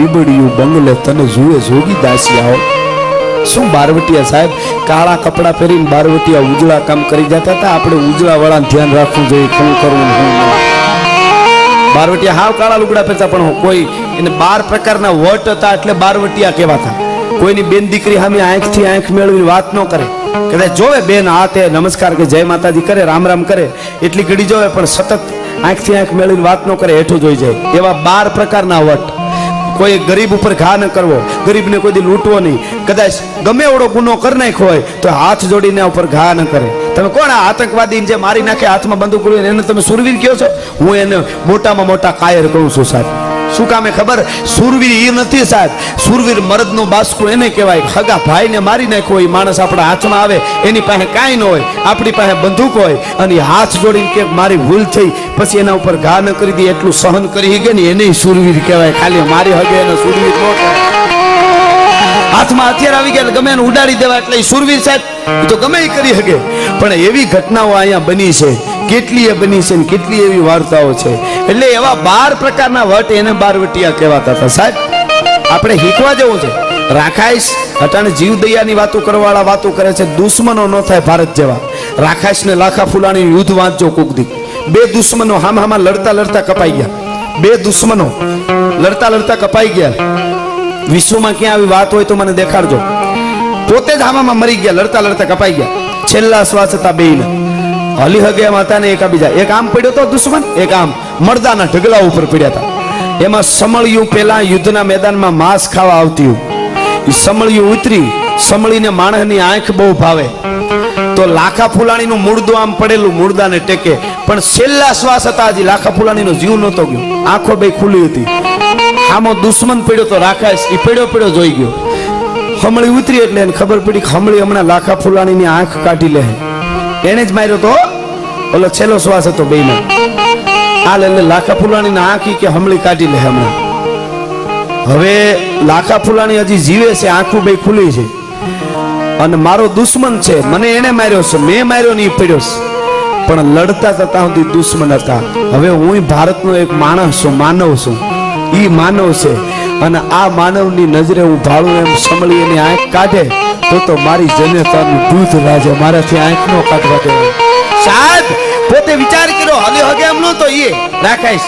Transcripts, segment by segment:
બીબડિયું બંગલો તને જુએ જોગી દાસિયાઓ. શું બારવટિયા સાહેબ, કાળા કપડાં પહેરીને બારવટિયા ઉજળા કામ કરી જતા હતા? આપણે ઉજળા વાળા ધ્યાન રાખવું જોઈએ, શું કરવું શું બારવટિયા હાવ કાળા લુગડા પહેરતા, પણ કોઈ એને બાર પ્રકારના વટ હતા એટલે બારવટિયા કહેવાતા. કોઈની બેન દીકરી સામે આંખથી આંખ મેળવીને વાત ન કરે. કદાચ જોવે બેન હાથે નમસ્કાર કે જય માતાજી કરે, રામ રામ કરે. એટલી ઘડી જોવે, પણ સતત આંખથી આંખ મેળવીને વાત ન કરે, હેઠું જોઈ જાય. એવા બાર પ્રકારના વટ. કોઈ ગરીબ ઉપર ઘા ન કરવો, ગરીબને કોઈ દી લૂંટવો નહીં. કદાચ ગમે એવડો ગુનો કરી નાખ્યો હોય, તો હાથ જોડીને ઉપર ઘા ન કરે. તમે કોણ આતંકવાદી જે મારી નાખે હાથમાં બંદૂક એને તમે સુરવીર કહો છો? હું એને મોટામાં મોટા કાયર કહું છું, સાહેબ. શું કામે ખબર? સુરવીર એ નથી સાહેબ. સુરવીર મરદનું બાસકું એને કહેવાય. હગા ભાઈને મારી નાખ્યો એ માણસ આપણા હાથમાં આવે, એની પાસે કાંઈ ન હોય, આપણી પાસે બંદૂક હોય, અને હાથ જોડીને કે મારી ભૂલ થઈ, પછી એના ઉપર ઘા ન કરી દે, એટલું સહન કરી ગયે ને એને સુરવીર કહેવાય. ખાલી મારી હગે એને સુરવીર ન હાથમાં હથિયાર આવી ગયા ગમે એને ઉડાડી દેવા, એટલે સુરવીર સાહેબ તો ગમે એ કરી શકે પણ એવી ઘટનાઓ અહીંયા બની છે કેટલી બની છે ને કેટલી એવી વાર્તાઓ છે. એટલે એવા બાર પ્રકારના વટ એને બારવટિયા કહેવાતા હતા. સાહેબ, આપણે શીખવા જેવું છે. રાખાઈશ અટાણે જીવ દયાની વાતો કરવાવાળા વાતો કરે છે. દુશ્મનો ન થાય ભારત જેવા. રાખાઈશ ને લાખા ફુલાણી યુદ્ધ વાંચજો કુકદી બે દુશ્મનો હામ હામાં લડતા લડતા કપાઈ ગયા. બે દુશ્મનો લડતા લડતા કપાઈ ગયા. વિશ્વમાં ક્યાં આવી વાત હોય તો મને દેખાડજો. પોતે જ હામામાં મરી ગયા, લડતા લડતા કપાઈ ગયા. છેલ્લા શ્વાસ હતા બેયના. હલી હગે માતા હતા ને એકાબીજા એક આમ પડ્યો તો દુશ્મન, એક આમ મરદાના ઢગલા ઉપર પડ્યા હતા. એમાં સમળિયું પેલા યુદ્ધના મેદાનમાં માંસ ખાવા આવતી એ સમળિયું ઉતરી, સમળીને માણસની આંખ બહુ ભાવે. તો લાખા ફૂલાણીનું મૂળદું આમ પડેલું મૂળદાને ટેકે. પણ છેલ્લા શ્વાસ હતા હજી લાખા ફૂલાણીનો જીવ નહોતો ગયો. આંખો બે ખુલી હતી. આમો દુશ્મન પડ્યો તો રાખાશ એ પડ્યો પડ્યો જોઈ ગયો. હમળી ઉતરી એટલે ખબર પડી કે હમળી હમણાં લાખા ફૂલાણીની આંખ કાઢી લે એને જ માર્યો તો, ઓલો છેલ્લો શ્વાસ હતો બેનો આ લે લાખા ફુલાણી ના આંખી કે હમળી કાઢી લે હમણાં. હવે લાખા ફૂલાણી હજી જીવે છે, આંખું બે ખુલી છે. અને મારો દુશ્મન છે, મને એને માર્યો છે, મેં માર્યો નહીં પડ્યો છે. પણ લડતા હતા સુધી દુશ્મન હતા. હવે હું ભારતનો એક માણસ છું, માનવ છું. ઈ માનવ છે. અને આ માનવની નજરે હું ભાળું એમ સમળી એની આંખ કાઢે. તો તો મારી જનતાનું દૂધ રાજે મારાથી આંખ નો કાઢવા દે સાહેબ પોતે વિચાર કર્યો, હગે હગે એમ નતો એ રાખાઈશ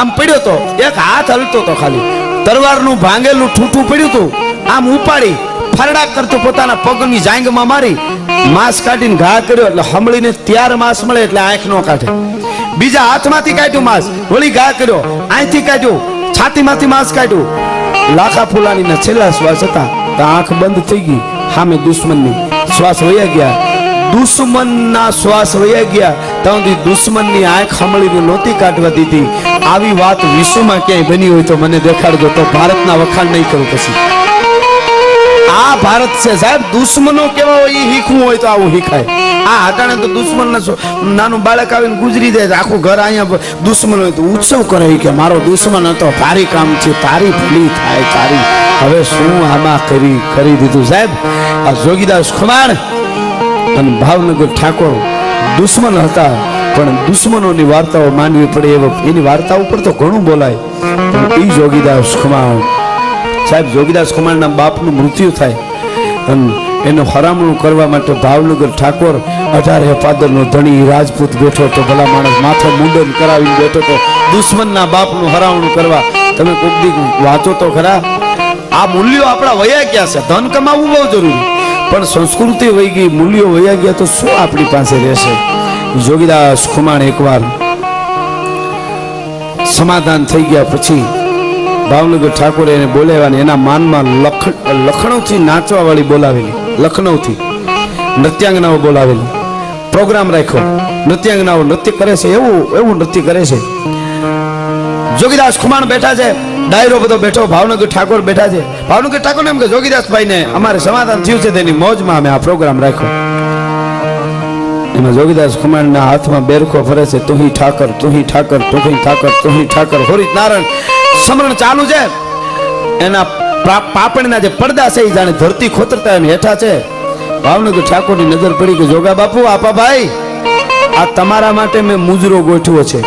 આમ પડ્યો તો, એક હાથ હલતો તો ખાલી. તરવારનું ભાંગેલું ઠૂઠું પડ્યું હતું આમ ઉપાડી, ફરડા કરતો પોતાના પગની જાંગમાં મારી. માંસ કાઢીને ઘા કર્યો એટલે હમળીને ત્યાર માંસ મળે એટલે આંખ નો કાઢે. બીજા હાથમાંથી કાઢ્યું માંસ. વળી ઘા કર્યો. અહીંથી કાઢ્યું. છાતીમાંથી માંસ કાઢ્યું. લાખા ફૂલાની છેલ્લા શ્વાસ હતા. તો આંખ બંધ થઈ ગઈ. સામે દુશ્મનની. શ્વાસ વયા ગયા. દુશ્મનના શ્વાસ વયા ગયા. ત્યાંથી દુશ્મનની આંખ હમળીને નહોતી કાઢવા દીધી. આવી વાત વિશ્વમાં ક્યાંય બની હોય તો મને દેખાડજો, તો ભારતના વખાણ નહીં કરું પછી. આ ભારત છે સાહેબ, દુશ્મનો કેવા હોય, એ શીખવું હોય તો આવું શીખાય. આ હટાણે તો દુશ્મન નાનું બાળક આવીને ગુજરી જાય આખું ઘર અહીંયા દુશ્મન હોય તો ઉત્સવ કરે કે, મારો દુશ્મન હતો તારી કામ છે, તારી ભલી થાય, તારી હવે શું આમાં કરી કરી દીધું સાહેબ? આ જોગીદાસ કુમાર અને ભાવનગર ઠાકોર દુશ્મન હતા, પણ દુશ્મનોની વાર્તાઓ માનવી પડે એવો એની વાર્તા ઉપર તો ઘણું બોલાય. પણ એ જોગીદાસ કુમાર સાહેબ, જોગીદાસ કુમારના બાપનું મૃત્યુ થાય અને એનું હરામણું કરવા માટે ભાવનગર ઠાકોર અઢારે પાદરનો ધણી રાજપૂત બેઠો તો ભલા માણસ માથે મુંડન કરાવીને બેઠો તો દુશ્મનના બાપનું હરામણું કરવા તમે કોઈક વાંચો તો ખરા? આ મૂલ્યો આપણા વયા ગયા છે. ધન કમાવવું બહુ જરૂરી. પણ સંસ્કૃતિ વહી ગઈ, મૂલ્યો વયા ગયા તો શું આપણી પાસે રહેશે? જોગીદાસ ખુમાણ એકવાર સમાધાન થઈ ગયા પછી ભાવનગર ઠાકોરે એને બોલાવ્યા એના માનમાં લખ, લખનૌથી નાચવા વાળી બોલાવેલી. લખનૌથી. નૃત્યાંગનાઓ બોલાવેલી. પ્રોગ્રામ રાખ્યો. નૃત્યાંગનાઓ નૃત્ય કરે છે, એવું એવું નૃત્ય કરે છે. જોગીદાસ ખુમાણ બેઠા છે. ડાયરો બધો બેઠો, ભાવનગર ઠાકોર બેઠા છે. ભાવનગર ઠાકોર એમ કે જોગીદાસભાઈ ને અમારે સમાધાન થયું છે, તેની મોજમાં અમે આ પ્રોગ્રામ રાખ્યો. એમાં જોગીદાસ કુમારના હાથમાં બેરખો ફરે છે, તુહી ઠાકર તુહી ઠાકર તુહી ઠાકર તુહી ઠાકર. હોરી નારાયણ, સમરણ ચાલુ છે. એના પાપણના જે પડદા છે, એ જાણે ધરતી ખોતરતા એને હેઠા છે. ભાવનગર ઠાકોરની નજર પડી કે, જોગા બાપુ, આપા ભાઈ, આ તમારા માટે મેં મુજરો ગોઠવો છે.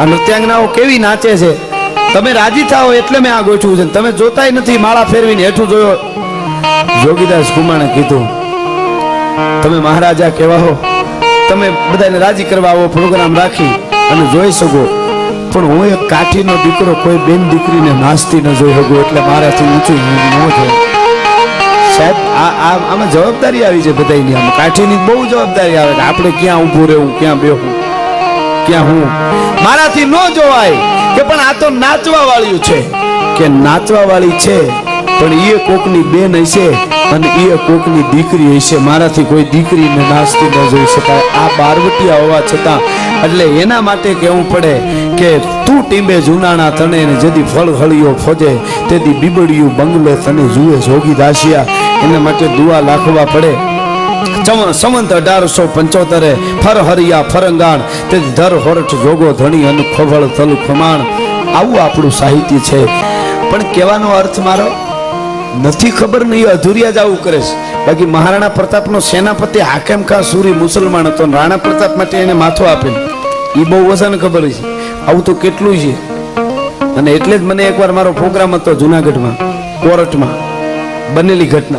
આ નૃત્યાંગનાઓ કેવી નાચે છે? તમે રાજી થાઓ એટલે મેં આ ગોઠવું છે. તમે જોતાય નથી, માળા ફેરવીને હેઠું જોયો. જોગીદાસ કુમાણે કીધું, તમે મહારાજા કેવા તમે બધાને રાજી કરવા આવો, પ્રોગ્રામ રાખી અને જોઈ શકો. પણ હું એક કાઠીનો દીકરો, કોઈ બેન દીકરીને નાસ્તી ન જોઈ શકું, એટલે મારાથી ઊંચું ન જોઉં સાહેબ, આ આમાં જવાબદારી આવી છે બધાની આમ. કાઠીની બહુ જવાબદારી આવે આપણે ક્યાં ઊભું રહેવું, ક્યાં બેહવું, ક્યાં હું? મારાથી ન જોવાય. કે પણ આ તો નાચવા વાળ્યું છે. કે નાચવા વાળી છે, પણ એ કોકની બેન હશે અને એ કોકની દીકરી હશે. મારાથી કોઈ દીકરીને નાચતી ન જોઈ શકાય. આ બારવટિયા હોવા છતાં, એટલે એના માટે કહેવું પડે કે તું ટીંબે જુનાણા તને જેદી ફળ હળીઓ ફોજે, તેથી બીબડિયું બંગલે તને જુએ, જોગી દાસિયા. એના માટે દુઆ લાખવા પડે. સંવંત અઢારસો પંચોતેરે ફર હરિયા ફરંગાણ, તે ધર હોરઠ જોગો ધણી અન ખોભળ તલુ ખમાણ. આવું આપણું સાહિત્ય છે. પણ કહેવાનો અર્થ મારો, નથી ખબર નહીં અધૂરિયા જ આવું કરે છે. બાકી મહારાણા પ્રતાપનો સેનાપતિ હાકેમ ખા સુરી મુસલમાન હતો રાણા પ્રતાપ માટે એને માથું આપેલું એ બહુ વસાને ખબર છે. આવું તો કેટલું છે. અને એટલે જ મને એકવાર મારો પ્રોગ્રામ હતો જુનાગઢમાં, કોર્ટમાં, બનેલી ઘટના.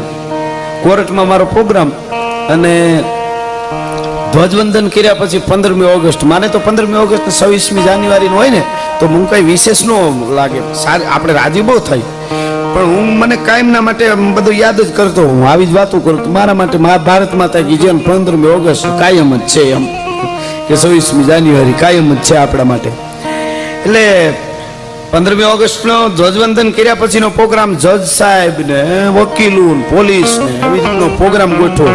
કોર્ટમાં મારો પ્રોગ્રામ અને ધ્વજવંદન કર્યા પછી પંદરમી ઓગસ્ટ માને તો પંદરમી ઓગસ્ટ છવ્વીસમી જાન્યુઆરી હોય ને, તો હું કઈ વિશેષ નો લાગે. સારી, આપણે રાજી બહુ થાય પણ હું, મને કાયમના માટે બધું યાદ જ કરતો હું આવી જ વાતો કરું મારા માટે મહાભારત માતા કી જેમ પંદરમી ઓગસ્ટ કાયમ જ છે એમ. કે છવ્વીસમી જાન્યુઆરી કાયમ જ છે આપણા માટે. એટલે પંદરમી ઓગસ્ટનો ધ્વજવંદન કર્યા પછીનો પ્રોગ્રામ જજ સાહેબ ને વકીલો પોલીસ ને એવી રીતનો પ્રોગ્રામ ગોઠવો.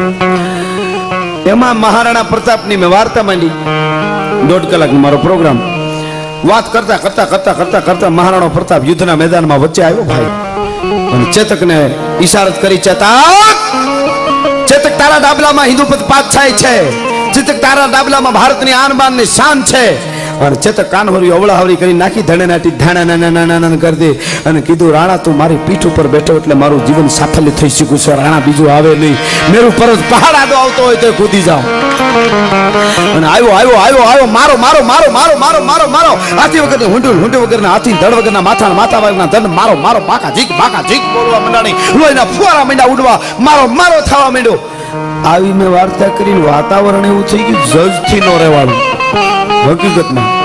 એમાં મહારાણા પ્રતાપની મેં વાર્તા માંડી. દોઢ કલાકનો મારો પ્રોગ્રામ. વાત કરતા કરતા કરતા કરતા કરતા મહારાણો પ્રતાપ યુદ્ધના મેદાનમાં વચ્ચે આવ્યો ભાઈ. અને ચેતકને ઈશારત કરી, ચેતક! ચેતક તારા ડાબલામાં હિન્દુપત પાતશાહી છે. ચેતક તારા ડાબલામાં ભારતની આન બાનની શાન છે. અને ચેતક કાનવરી અવળાવળી કરી નાખી, ધણે નાટી, ધાણા નાના નાના નાના કરી દે. અને કીધું, રાણા, તું મારી પીઠ ઉપર બેઠો એટલે મારું જીવન સાફલ્ય થઈ શક્યું છે. રાણા, બીજું આવે નહીં. મેરું પરત પહાડ આડો આવતો હોય તો કૂદી જાઓ અને આવ્યો આવ્યો આવ્યો આવ્યો. મારો મારો મારો મારો મારો મારો મારો. હાથી વગર હુંડું હુંડું વગર હાથી, ધડ વગરના માથા માથા વગરના ધન મારો મારો, બાકા જીક બાકા જીક બોલવા મંડાણી. લોહીના ફુવારા માંડ્યા ઉડવા. મારો મારો થવા માંડ્યો. આવી મેં વાર્તા કરીને વાતાવરણ એવું થઈ ગયું જજથી નો રહેવાનું. હકીકતમાં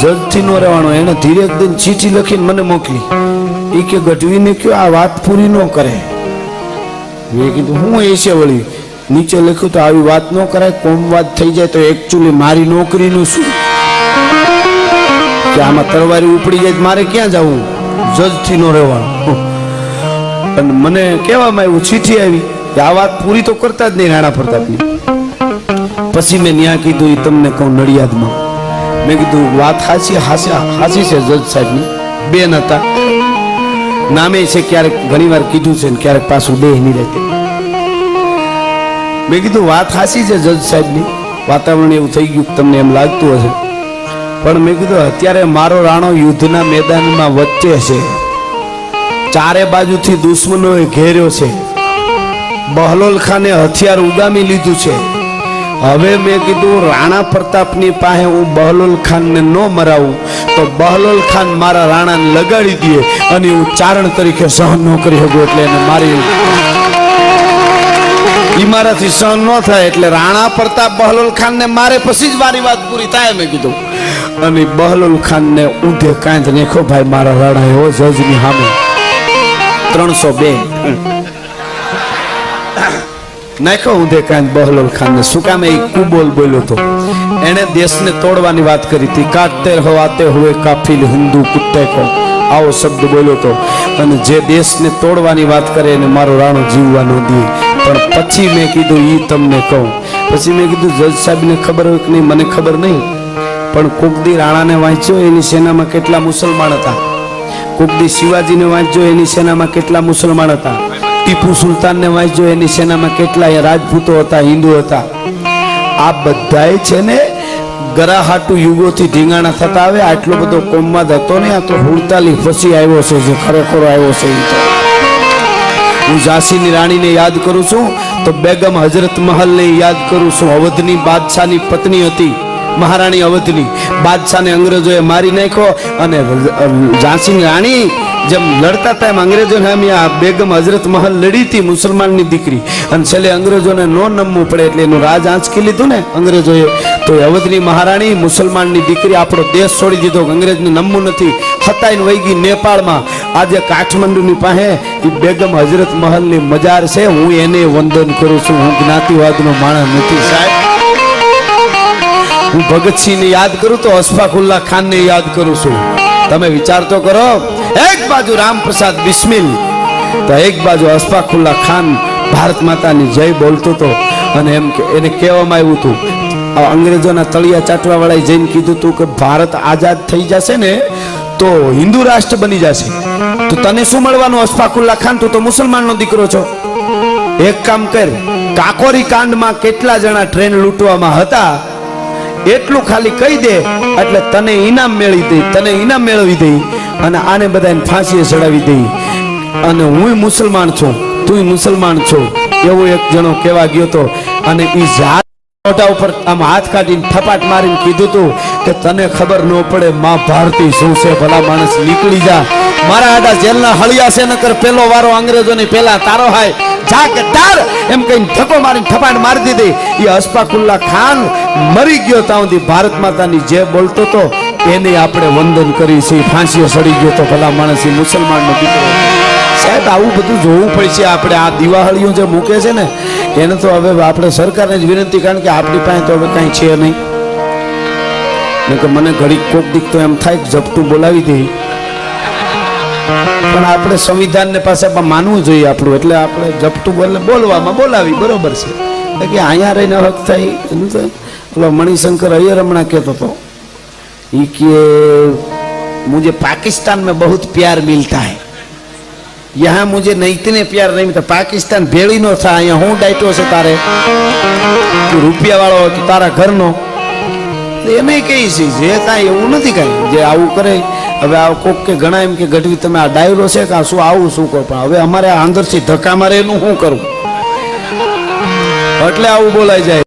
જજ નો રહેવાનો એને ધીરે દિન ચીઠી લખીને મને મોકલી. એ કે, ગઢવીને કયો આ વાત પૂરી ન કરે. મેં કીધું, હું એ છે વળી? નીચે લખ્યું તો આવી વાત ન કરાય કોમવાદ થઈ જાય તો એકચ્યુઅલી મારી નોકરીનું શું? કે આમાં તરવારી ઉપડી જાય મારે ક્યાં જવું? જજથી નો રહેવાનું. અને મને કહેવામાં આવ્યું ચીઠી આવી, કે આ વાત પૂરી તો કરતા જ નહીં રાણા પ્રતાપની. પછી મેં ન્યા કીધું એ તમને કહું નડિયાદમાં. મેં કીધું, વાત હાસી હાસી હાસી છે જજ સાહેબની. બેન હતા. નામે છે ક્યારેક ઘણીવાર કીધું છે ને ક્યારેક પાછું દેહ નહીં રહેતી. મેં કીધું, વાત હાસી છે જજ સાહેબની. વાતાવરણ એવું થઈ ગયું તમને એમ લાગતું હશે. પણ મેં કીધું, અત્યારે મારો રાણો યુદ્ધના મેદાનમાં વચ્ચે છે. ચારે બાજુથી દુશ્મનોએ ઘેર્યો છે. બહલોલ ખાને હથિયાર ઉગામી લીધું છે. હવે મેં કીધું, રાણા પ્રતાપની પાસે હું બહલોલ ખાનને ન મરાવું, તો બહલોલ ખાન મારા રાણાને લગાડી દે અને હું ચારણ તરીકે સહન ન કરી શકું એટલે એને મારી મારાથી સહન ન થાય એટલે રાણા પ્રતાપ બહલોલ ખાનને મારે પછી જ મારી વાત પૂરી થાય, મેં કીધું. અને બહલોલ ખાનને ઊંધે કાંત રેખો ભાઈ, મારા રાણા એવો જજની સામે. ત્રણસો બે. નાખ્યો ઊંધે કાંત બહલોલ ખાનને. શું કામ એ કુબોલ બોલ્યો હતો એણે દેશને તોડવાની વાત કરી હતી. કાટતે હવાતે હોય કાફિલ હિન્દુ કુત્તે કો. આવો શબ્દ બોલ્યો હતો અને જે દેશને તોડવાની વાત કરે એને મારો રાણો જીવવા ન દે. પણ પછી મેં કીધું એ તમને કહું. પછી મેં કીધું, જજ સાહેબને ખબર હોય કે નહીં? મને ખબર નહીં. પણ કુકદી રાણાને વાંચ્યો, એની સેનામાં કેટલા મુસલમાન હતા? કુકદી શિવાજીને વાંચ્યો, એની સેનામાં કેટલા મુસલમાન હતા? ટીપુ સુલતાનને વાંચજો એની સેનામાં કેટલાય રાજપૂતો હતા હિન્દુ હતા. આ બધાય છે ને ગરાહાટુ યુગોથી ઢીંગાણા થતા આવે આટલો બધો કોમવાદ હતો ને, આ તો હુડતાલી ફસી આવ્યો છે જે ખરેખર આવ્યો છે એ તો. હું ઝાંસીની રાણીને યાદ કરું છું, તો બેગમ હજરત મહલને યાદ કરું છું. અવધની બાદશાહની પત્ની હતી, મહારાણી અવધની. બાદશાહને અંગ્રેજોએ મારી નાખ્યો અને ઝાંસીની રાણી જેમ લડતા હતા એમ અંગ્રેજોને સામે આ બેગમ હજરત મહલ લડી હતી મુસલમાનની દીકરી. અને છેલ્લે અંગ્રેજોને નો નમવું પડે એટલે એનું રાજ આંચકી લીધું ને અંગ્રેજોએ. તો અવધની મહારાણી મુસલમાનની દીકરી આપણો દેશ છોડી દીધો. અંગ્રેજને નમવું નથી. હતાઈને વહી ગઈ નેપાળમાં. આજે કાઠમંડુની પાસે એ બેગમ હજરત મહલની મજાર છે. હું એને વંદન કરું છું. હું જ્ઞાતિવાદનો માણસ નથી સાહેબ. હું ભગતસિંહને યાદ કરું તો અશફાકુલ્લા ખાનને યાદ કરું છું. તમે વિચાર તો કરો. એક બાજુ રામપ્રસાદ બિસ્મિલ, તો એક બાજુ અશફાકુલ્લા ખાન ભારત માતાની જય બોલતો હતો. અને એમ કે એને કહેવામાં આવ્યું હતું અંગ્રેજોના તળિયા ચાટવા વાળાએ જઈને કીધું હતું કે ભારત આઝાદ થઈ જશે ને, તો હિન્દુ રાષ્ટ્ર બની જશે. તો તને શું મળવાનું અશફાકુલ્લા ખાન? તું તો મુસલમાનનો દીકરો છો. એક કામ કર, કાકોરી કાંડમાં કેટલા જણા ટ્રેન લૂંટવામાં હતા એટલું ખાલી કહી દે, એટલે તને ઇનામ મેળવી દઈ તને ઇનામ મેળવી દઈ અને આને બધાને ફાંસીએ ચડાવી દઈ અને હું મુસલમાન છું તું મુસલમાન છો. એવો એક જણો કહેવા ગયો હતો અને એ જાત મોટા ઉપર આમ હાથ કાઢીને થપાટ મારીને કીધું તું કે તને ખબર ન પડે માં ભારતી શું છે, ભલા માણસ નીકળી જા. મારા આડા જેલના હળિયા છે, નકર પેલો વારો અંગ્રેજોની પેલા તારો હાય. જા કે તાર એમ કહીને ધક્કો મારીને થપાટ મારી દીધી. એ અસ્પાકુલ્લા ખાન મરી ગયો ત્યાં સુધી ભારત માતાની જે બોલતો તો એને આપણે વંદન કરી છે ફાંસીઓ સડી ગયો તો ભલા માણસ એ મુસલમાનનો દીકરો. સાહેબ, આવું બધું જોવું પડશે. આપણે આ દિવાળીઓ જે મૂકે છે ને, એને તો હવે આપણે સરકારને જ વિનંતી કારણ કે આપણી પાસે તો હવે કાંઈ છે નહીં. કે મને ઘડીક કોક દીક તો એમ થાય કે ઝપટું બોલાવી દે. પણ આપણે સંવિધાનને પાસે પણ માનવું જોઈએ આપણું એટલે આપણે ઝપટું બોલે બોલવામાં બોલાવી બરોબર છે એટલે કે અહીંયા રહીને હક થાય એનું તો ઓલો મણિશંકર અય્યર હમણાં કહેતો હતો એ કે मुझे पाकिस्तान में बहुत प्यार मिलता है यहाँ मुझे नहीं इतने प्यार नहीं मिलता पाकिस्तान ભેળી નો થાય અહીંયા હું ડાયટો છે તારે તું રૂપિયા વાળો હોય તો તારા ઘરનો એમે કહી છે, જે કાંઈ એવું નથી કાંઈ, જે આવું કરે, હવે આ કોક કે ઘણા એમ કે ગઢવી, તમે આ ડાયરો છે કે શું આવું શું કરો? પણ હવે અમારે આ અંદરથી ધક્કા મારે એનું શું કરવું એટલે આવું બોલાય જાય.